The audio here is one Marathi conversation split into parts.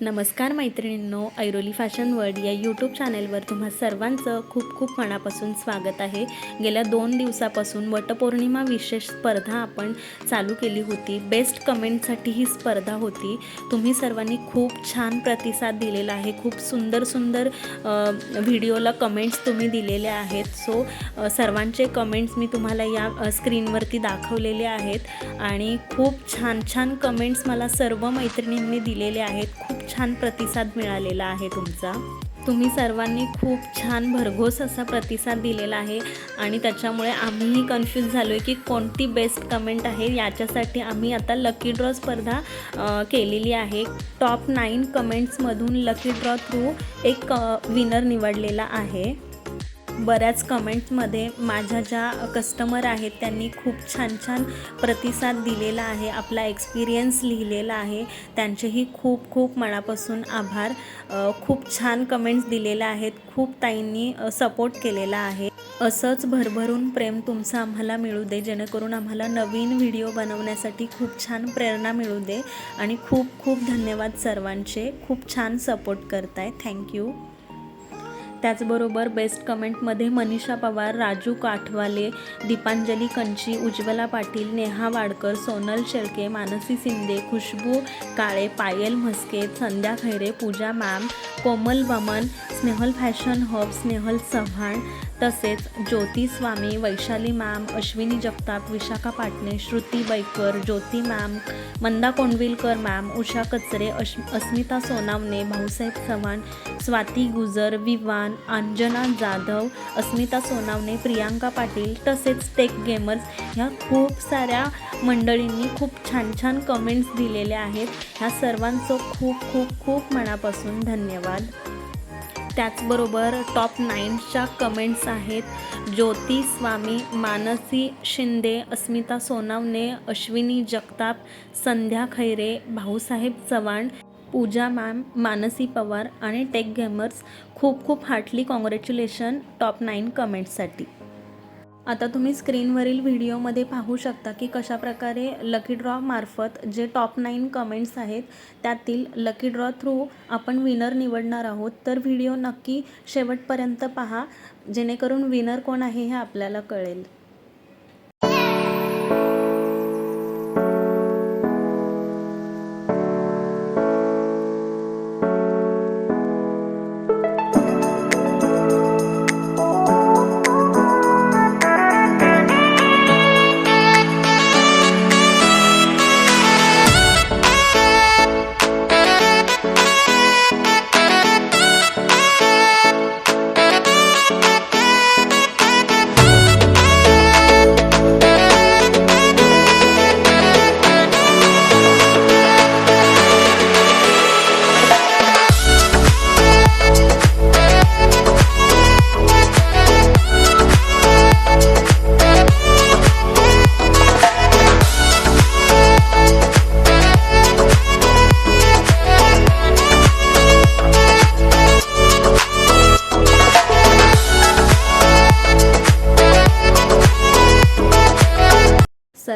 नमस्कार मैत्रिणींनो ऐरोली फॅशन वर्ल्ड या यूट्यूब चॅनेलवर तुम्हा सर्वांचं खूप खूप मनापासून स्वागत आहे. गेल्या दोन दिवसापासून वटपौर्णिमा विशेष स्पर्धा आपण चालू केली होती. बेस्ट कमेंटसाठी ही स्पर्धा होती. तुम्ही सर्वांनी खूप छान प्रतिसाद दिलेला आहे. खूप सुंदर सुंदर व्हिडिओला कमेंट्स तुम्ही दिलेल्या आहेत. सो सर्वांचे कमेंट्स मी तुम्हाला या स्क्रीनवरती दाखवलेले आहेत. आणि खूप छान छान कमेंट्स मला सर्व मैत्रिणींनी दिलेले आहेत. खूप छान प्रतिसाद मिळालेला आहे तुमचा. तुम्ही सर्वांनी खूप छान भरघोस असा प्रतिसाद दिलेला आहे आणि त्याच्यामुळे आम्हीही कन्फ्यूज झालो आहे की कोणती बेस्ट कमेंट आहे याच्यासाठी आम्ही आता लकी ड्रॉ स्पर्धा केलेली आहे. टॉप नाईन कमेंट्समधून लकी ड्रॉ थ्रू एक विनर निवडलेला आहे. बऱ्याच कमेंट्समध्ये माझ्या ज्या कस्टमर आहेत त्यांनी खूप छान छान प्रतिसाद दिलेला आहे आपला एक्सपिरियन्स लिहिलेला आहे. त्यांचेही खूप खूप मनापासून आभार. खूप छान कमेंट्स दिलेल्या आहेत. खूप ताईंनी सपोर्ट केलेला आहे. असंच भरभरून प्रेम तुमचं आम्हाला मिळू दे जेणेकरून आम्हाला नवीन व्हिडिओ बनवण्यासाठी खूप छान प्रेरणा मिळू दे. आणि खूप खूप धन्यवाद सर्वांचे. खूप छान सपोर्ट करताय. थँक्यू त्याचबरोबर बेस्ट कमेंटमध्ये Manisha Pawar Raju Kathwale Deepanjali Kanchi Ujjwala Patil Neha Wadkar Sonal Shelke Mansi Shinde Khushboo Kale Payal Mhaske Sandhya Khaire Pooja ma'am Komal Vaman Snehal fashion hub Snehal Chavan तसेच Jyoti Swami Vaishali ma'am Ashwini Jagtap Vishakha Patne Shruti Baikar Jyoti ma'am Manda Kondvilkar ma'am Usha Kachre अश अस्मिता सोनावणे भाऊसाहेब चव्हाण स्वाती गुजर विवान अंजना जाधव अस्मिता सोनावणे प्रियांका पाटील तसेच टेक गेमर्स ह्या खूप साऱ्या मंडळींनी खूप छान छान कमेंट्स दिलेल्या आहेत. ह्या सर्वांचं खूप खूप खूप मनापासून धन्यवाद. त्याचबरोबर टॉप नाईनच्या कमेंट्स आहेत. ज्योती स्वामी मानसी शिंदे अस्मिता सोनावणे अश्विनी जगताप संध्या खैरे भाऊसाहेब चव्हाण पूजा मॅम मानसी पवार आणि टेक गेमर्स खूप खूप हार्टली कॉंग्रॅच्युलेशन टॉप नाईन कमेंट्ससाठी आता तुम्ही स्क्रीनवरील व्हिडिओमध्ये पाहू शकता की कशाप्रकारे लकी ड्रॉ मार्फत जे टॉप नाईन कमेंट्स आहेत त्यातील लकी ड्रॉ थ्रू आपण विनर निवडणार आहोत. तर व्हिडिओ नक्की शेवटपर्यंत पहा जेणेकरून विनर कोण आहे हे आपल्याला कळेल.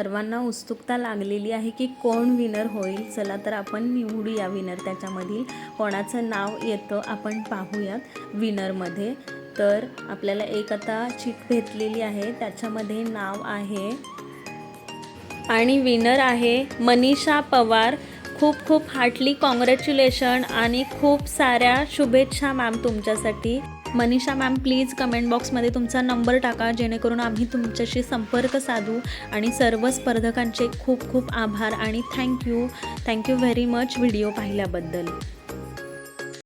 सर्वांना उत्सुकता लागलेली आहे की कोण विनर होईल. चला तर आपण निवडूया विनर त्याच्यामधील. कोणाचं नाव येतं आपण पाहूयात विनरमध्ये तर आपल्याला एक आता चिट भेटलेली आहे. त्याच्यामध्ये नाव आहे. आणि विनर आहे मनीषा पवार. खूप खूप हार्टली कॉंग्रॅच्युलेशन आणि खूप साऱ्या शुभेच्छा मॅम तुमच्यासाठी. मनीषा मॅम प्लीज कमेंट बॉक्समध्ये तुमचा नंबर टाका जेणेकरून आम्ही तुमच्याशी संपर्क साधू. आणि सर्व स्पर्धकांचे खूप खूप आभार आणि thank you thank you very much video पाहिल्याबद्दल.